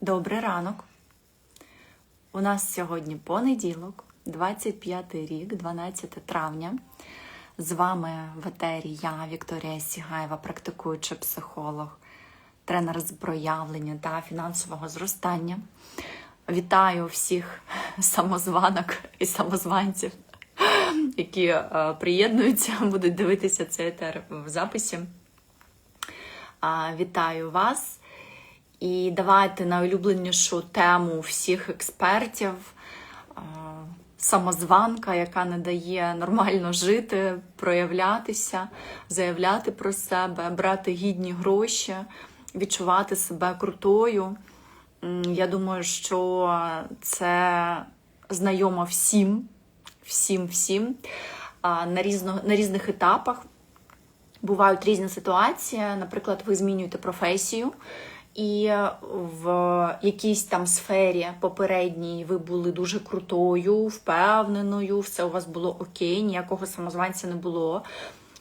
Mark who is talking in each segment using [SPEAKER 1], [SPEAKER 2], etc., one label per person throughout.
[SPEAKER 1] Добрий ранок. У нас сьогодні понеділок, 25 рік, 12 травня. З вами в етері я, Вікторія Сігаєва, практикуючий психолог, тренер з проявлення та фінансового зростання. Вітаю всіх самозванок і самозванців, які е, приєднуються, будуть дивитися цей етер в записі. Вітаю вас! І давайте найулюбленішу тему всіх експертів самозванка, яка не дає нормально жити, проявлятися, заявляти про себе, брати гідні гроші, відчувати себе крутою. Я думаю, що це знайомо всім, всім, всім на, різно, на різних етапах. Бувають різні ситуації. Наприклад, ви змінюєте професію, і в якійсь там сфері попередній ви були дуже крутою, впевненою, все у вас було окей, ніякого самозванця не було.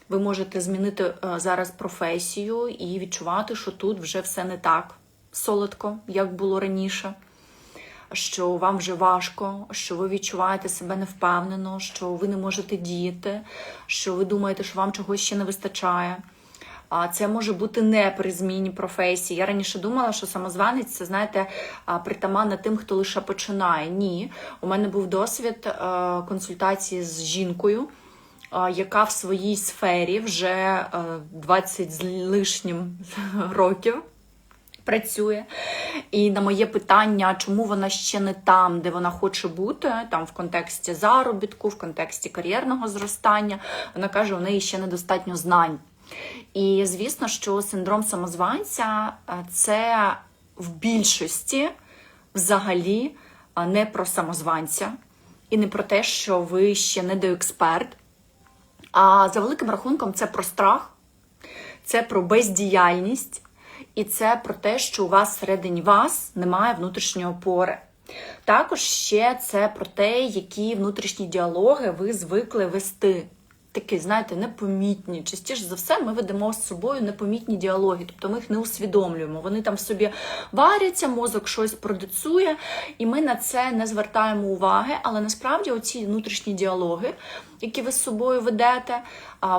[SPEAKER 1] Ви можете змінити е, зараз професію і відчувати, що тут вже все не так солодко, як було раніше. Що вам вже важко, що ви відчуваєте себе невпевнено, що ви не можете діяти, що ви думаєте, що вам чогось ще не вистачає. А це може бути не при зміні професії. Я раніше думала, що самозванець це знаєте а, притаманне тим, хто лише починає. Ні, у мене був досвід е, консультації з жінкою, е, яка в своїй сфері вже е, 20 з лишнім років. Працює. І на моє питання, чому вона ще не там, де вона хоче бути, там в контексті заробітку, в контексті кар'єрного зростання, вона каже, у неї ще недостатньо знань. І звісно, що синдром самозванця е, це в більшості взагалі е, не про самозванця і не про те, що ви ще не доексперт. А за великим рахунком, це про страх, це про бездіяльність, і це про те, що у вас всередині вас немає внутрішньої опори. Також ще це про те, які внутрішні діалоги ви звикли вести. Такі, знаєте, непомітні. Частіше за все, ми ведемо з собою непомітні діалоги, тобто ми їх не усвідомлюємо. Вони там в собі варяться, мозок щось продуцює, і ми на це не звертаємо уваги. Але насправді оці внутрішні діалоги, які ви з собою ведете,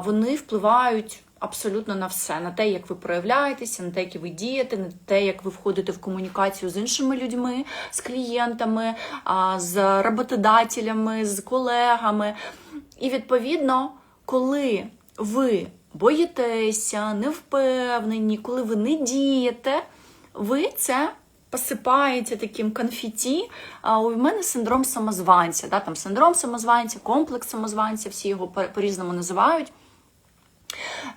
[SPEAKER 1] вони впливають. Абсолютно на все, на те, як ви проявляєтеся, на те, як ви дієте, на те, як ви входите в комунікацію з іншими людьми, з клієнтами, з роботодателями, з колегами. І відповідно, коли ви боїтеся, не впевнені, коли ви не дієте, ви це посипаєте таким конфеті. А у мене синдром самозванця. Да? Там синдром самозванця, комплекс самозванця, всі його по- по-різному називають.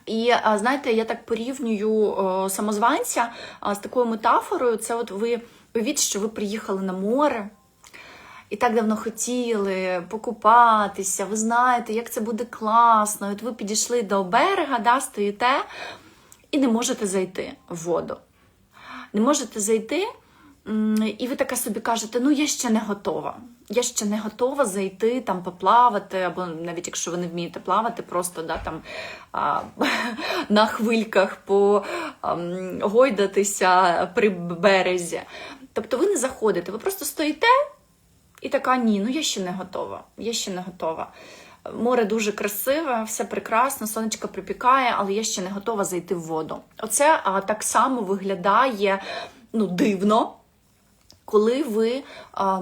[SPEAKER 1] І знаєте, я так порівнюю самозванця з такою метафорою. Це от ви уявіть, що ви приїхали на море. І так давно хотіли покупатися, ви знаєте, як це буде класно. От ви підійшли до берега, да, стоїте і не можете зайти в воду. Не можете зайти, і ви така собі кажете: ну я ще не готова. Я ще не готова зайти, там поплавати, або навіть якщо ви не вмієте плавати, просто да, там, а, на хвильках погойдатися при березі. Тобто ви не заходите, ви просто стоїте і така: ні, ну я ще не готова. Я ще не готова. Море дуже красиве, все прекрасно, сонечко припікає, але я ще не готова зайти в воду. Оце а, так само виглядає ну, дивно, коли ви а,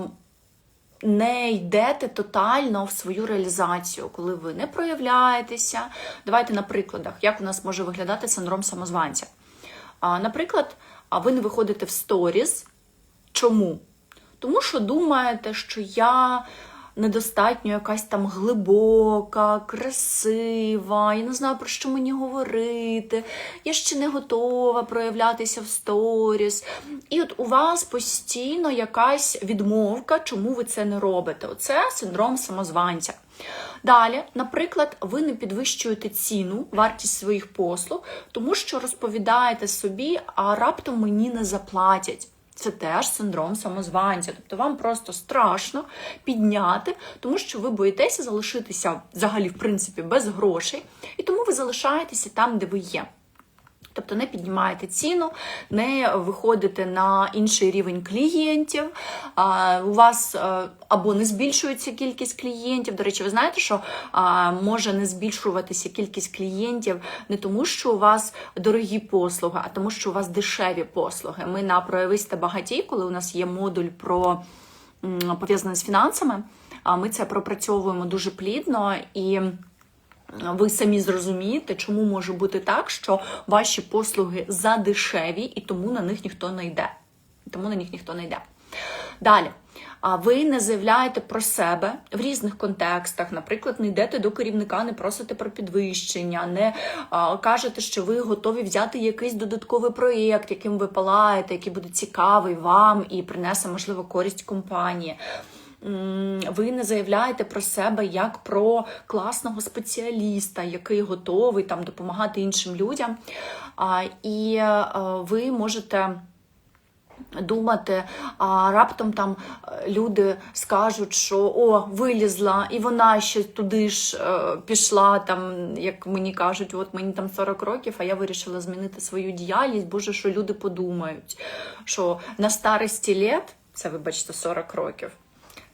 [SPEAKER 1] не йдете тотально в свою реалізацію, коли ви не проявляєтеся. Давайте на прикладах, як у нас може виглядати синдром самозванця. Наприклад, ви не виходите в сторіс. Чому? Тому що думаєте, що я недостатньо якась там глибока, красива, я не знаю, про що мені говорити, я ще не готова проявлятися в сторіс. І от у вас постійно якась відмовка, чому ви це не робите. Оце синдром самозванця. Далі, наприклад, ви не підвищуєте ціну, вартість своїх послуг, тому що розповідаєте собі, а раптом мені не заплатять. Це теж синдром самозванця. Тобто вам просто страшно підняти, тому що ви боїтеся залишитися взагалі, в принципі, без грошей, і тому ви залишаєтеся там, де ви є. Тобто не піднімаєте ціну, не виходите на інший рівень клієнтів. У вас або не збільшується кількість клієнтів. До речі, ви знаєте, що може не збільшуватися кількість клієнтів не тому, що у вас дорогі послуги, а тому, що у вас дешеві послуги. Ми на проявисте багатій, коли у нас є модуль про пов'язаний з фінансами, а ми це пропрацьовуємо дуже плідно і. Ви самі зрозумієте, чому може бути так, що ваші послуги задешеві, і тому на них ніхто не йде. Тому на них ніхто не йде. Далі. Ви не заявляєте про себе в різних контекстах, наприклад, не йдете до керівника, не просите про підвищення, не кажете, що ви готові взяти якийсь додатковий проєкт, яким ви палаєте, який буде цікавий вам і принесе, можливо, користь компанії. Ви не заявляєте про себе як про класного спеціаліста, який готовий там допомагати іншим людям. І е, ви можете думати, а раптом там е, люди скажуть, що о, вилізла, і вона ще туди ж е, пішла, там, як мені кажуть, от мені там 40 років, а я вирішила змінити свою діяльність. Боже, що люди подумають, що на старості літ, це вибачте, 40 років.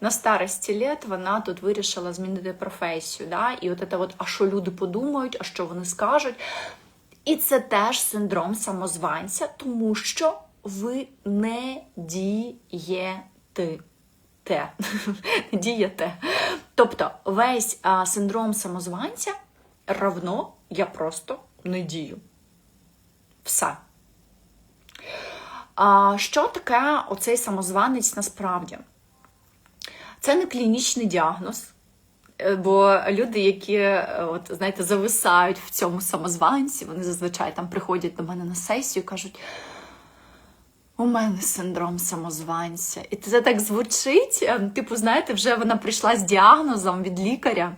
[SPEAKER 1] На старості літ вона тут вирішила змінити професію. Да? І от це от, а що люди подумають, а що вони скажуть. І це теж синдром самозванця, тому що ви не дієте. Те. Дієте. Тобто весь а, синдром самозванця равно я просто не дію. Все. А, що таке оцей самозванець насправді? Це не клінічний діагноз. Е, Бо люди, які е, от знаєте, зависають в цьому самозванці, вони зазвичай там приходять до мене на сесію і кажуть: у мене синдром самозванця. І це так звучить. е, Типу, знаєте, вже вона прийшла з діагнозом від лікаря,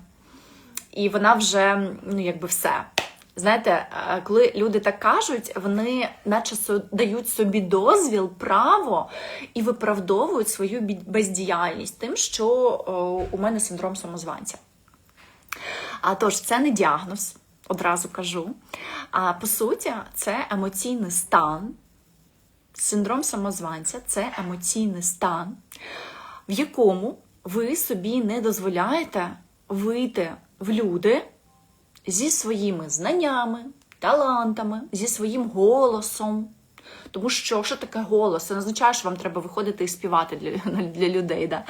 [SPEAKER 1] і вона вже, ну, якби все. Знаєте, е, коли люди так кажуть, вони наче дають собі дозвіл, право і виправдовують свою бездіяльність тим, що у мене синдром самозванця. А тож, це не діагноз, одразу кажу. А по суті, це емоційний стан. Синдром самозванця це емоційний стан, в якому ви собі не дозволяєте вийти в люди зі своїми знаннями, талантами, зі своїм голосом. Тому що що таке голос? Це не означає, що вам треба виходити і співати для, для людей. Да?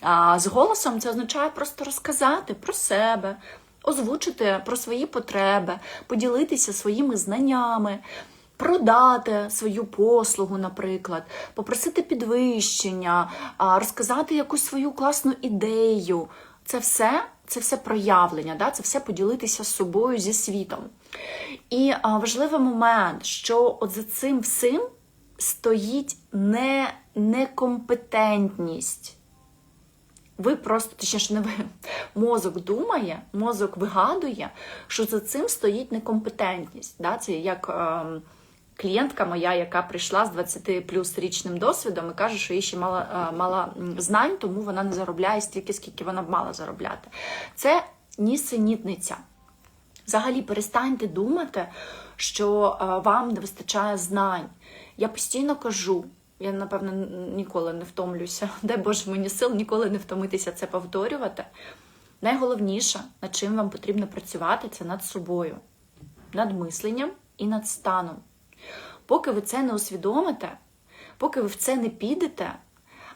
[SPEAKER 1] А з голосом це означає просто розказати про себе, озвучити про свої потреби, поділитися своїми знаннями, продати свою послугу, наприклад, попросити підвищення, розказати якусь свою класну ідею. Це все, це все проявлення, да? це все поділитися з собою зі світом. І а, важливий момент, що от за цим всім стоїть не некомпетентність. Ви просто, точніше, не ви, мозок думає, мозок вигадує, що за цим стоїть некомпетентність. Да? Це як е, клієнтка моя, яка прийшла з 20 плюс річним досвідом і каже, що їй ще мало, е, мало знань, тому вона не заробляє стільки, скільки вона б мала заробляти. Це нісенітниця. Взагалі перестаньте думати, що е, вам не вистачає знань. Я постійно кажу, я, напевно, ніколи не втомлюся. Дай Боже мені сил ніколи не втомитися це повторювати. Найголовніше, над чим вам потрібно працювати, це над собою, над мисленням і над станом. Поки ви це не усвідомите, поки ви в це не підете,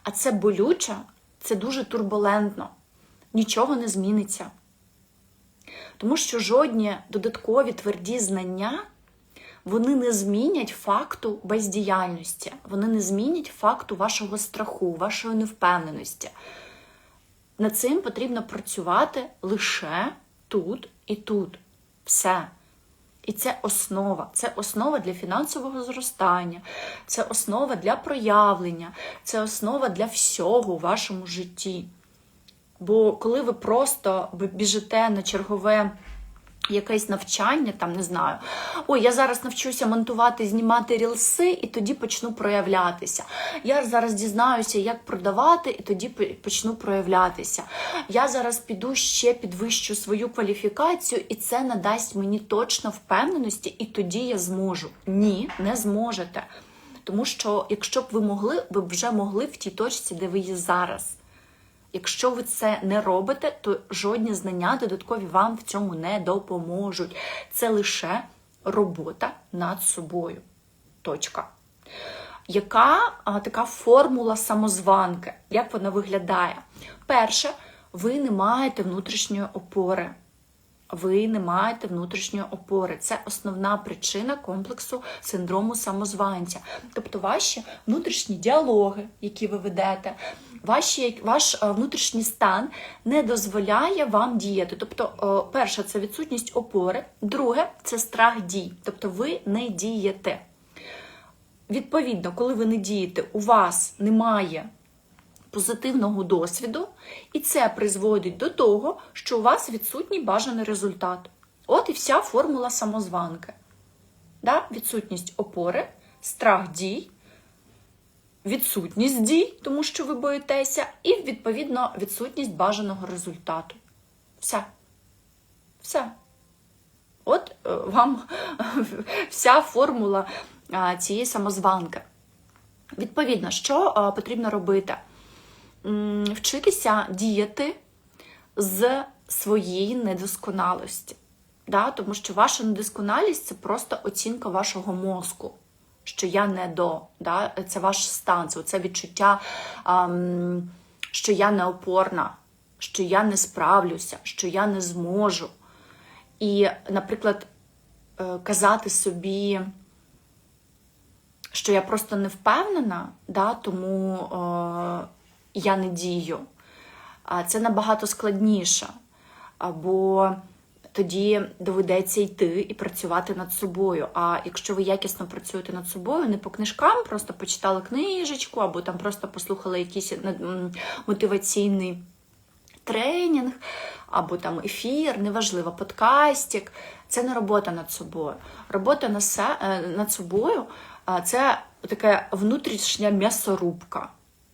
[SPEAKER 1] а це болюче, це дуже турбулентно, нічого не зміниться. Тому що жодні додаткові тверді знання вони не змінять факту бездіяльності, вони не змінять факту вашого страху, вашої невпевненості. Над цим потрібно працювати лише тут і тут. Все. І це основа. Це основа для фінансового зростання, це основа для проявлення, це основа для всього у вашому житті. Бо коли ви просто біжите на чергове якесь навчання, там не знаю. Ой, я зараз навчуся монтувати, знімати рілси, і тоді почну проявлятися. Я зараз дізнаюся, як продавати, і тоді почну проявлятися. Я зараз піду ще підвищу свою кваліфікацію, і це надасть мені точно впевненості, і тоді я зможу. Ні, не зможете. Тому що, якщо б ви могли, ви б вже могли в тій точці, де ви є зараз. Якщо ви це не робите, то жодні знання додаткові вам в цьому не допоможуть. Це лише робота над собою. Точка. Яка а, така формула самозванки? Як вона виглядає? Перше, ви не маєте внутрішньої опори. Ви не маєте внутрішньої опори. Це основна причина комплексу синдрому самозванця. Тобто ваші внутрішні діалоги, які ви ведете, ваші, ваш е, внутрішній стан не дозволяє вам діяти. Тобто, е, перше, це відсутність опори, друге це страх дій. Тобто ви не дієте. Відповідно, коли ви не дієте, у вас немає позитивного досвіду, і це призводить до того, що у вас відсутній бажаний результат. От і вся формула самозванки. Да? Відсутність опори, страх дій, відсутність дій, тому що ви боїтеся, і, відповідно, відсутність бажаного результату. Все. Все. От е, вам вся формула цієї самозванки. Відповідно, що потрібно робити? Вчитися діяти з своєї недосконалості. Да? Тому що ваша недосконалість це просто оцінка вашого мозку, що я не до. Да? Це ваш стан, це відчуття, ам, що я неопорна, що я не справлюся, що я не зможу. І, наприклад, е, казати собі, що я просто не впевнена, да, тому е, я не дію. Це набагато складніше. Або тоді доведеться йти і працювати над собою. А якщо ви якісно працюєте над собою, не по книжкам, просто почитали книжечку, або там просто послухали якийсь мотиваційний тренінг, або там ефір, неважливо, подкастик. Це не робота над собою. Робота е, над собою це така внутрішня м'ясорубка.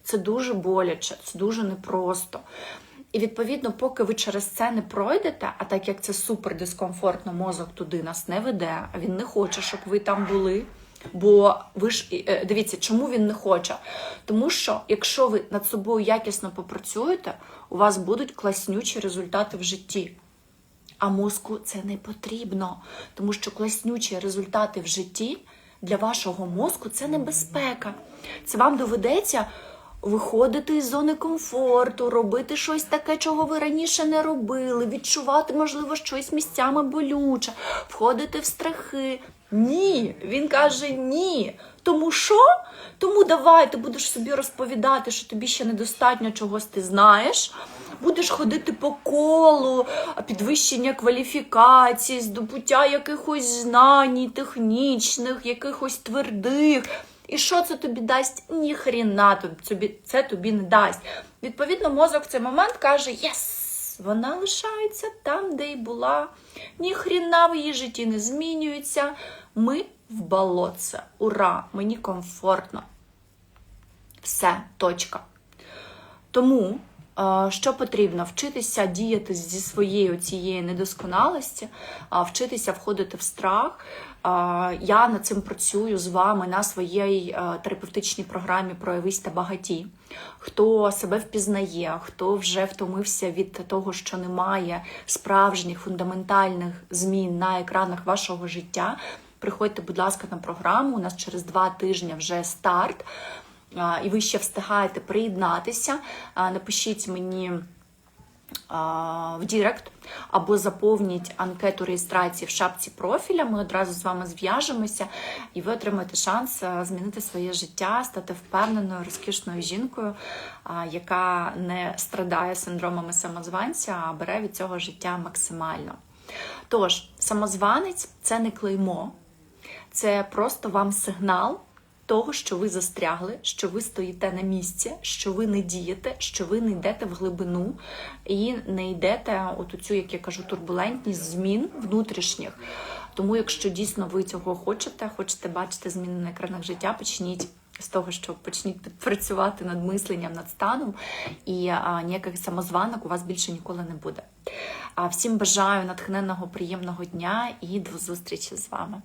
[SPEAKER 1] Це дуже боляче, це дуже непросто. І відповідно, поки ви через це не пройдете, а так як це супер дискомфортно, мозок туди нас не веде, а він не хоче, щоб ви там були. Бо ви ж е, дивіться, чому він не хоче? Тому що якщо ви над собою якісно попрацюєте, у вас будуть класнючі результати в житті. А мозку це не потрібно, тому що класнючі результати в житті для вашого мозку це небезпека. Це вам доведеться виходити із зони комфорту, робити щось таке, чого ви раніше не робили, відчувати, можливо, щось місцями болюче, входити в страхи. Ні, він каже ні. Тому що? Тому давай ти будеш собі розповідати, що тобі ще недостатньо чогось ти знаєш. Будеш ходити по колу, підвищення кваліфікації, здобуття якихось знань, технічних, якихось твердих. І що це тобі дасть? Ні хріна тобі це тобі не дасть. Відповідно, мозок в цей момент каже: Єс! Вона лишається там, де й була. Ні хріна в її житті не змінюється. Ми в болотце. Ура! Мені комфортно. Все, точка. Тому, що потрібно? Вчитися діяти зі своєю цією недосконалості, вчитися входити в страх. Я над цим працюю з вами на своїй е, терапевтичній програмі Проявись та багаті. Хто себе впізнає, хто вже втомився від того, що немає справжніх фундаментальних змін на екранах вашого життя. Приходьте, будь ласка, на програму. У нас через два тижні вже старт. І ви ще встигаєте приєднатися. Напишіть мені в Дірект або заповніть анкету реєстрації в шапці профіля. Ми одразу з вами зв'яжемося, і ви отримаєте шанс змінити своє життя, стати впевненою, розкішною жінкою, яка не страдає синдромами самозванця, а бере від цього життя максимально. Тож, самозванець це не клеймо, це просто вам сигнал того, що ви застрягли, що ви стоїте на місці, що ви не дієте, що ви не йдете в глибину і не йдете от у цю, як я кажу, турбулентність змін внутрішніх. Тому, якщо дійсно ви цього хочете, хочете бачити зміни на екранах життя, почніть. З того, що почніть працювати над мисленням, над станом, і а, ніяких самозванок у вас більше ніколи не буде. А всім бажаю натхненного, приємного дня і до зустрічі з вами.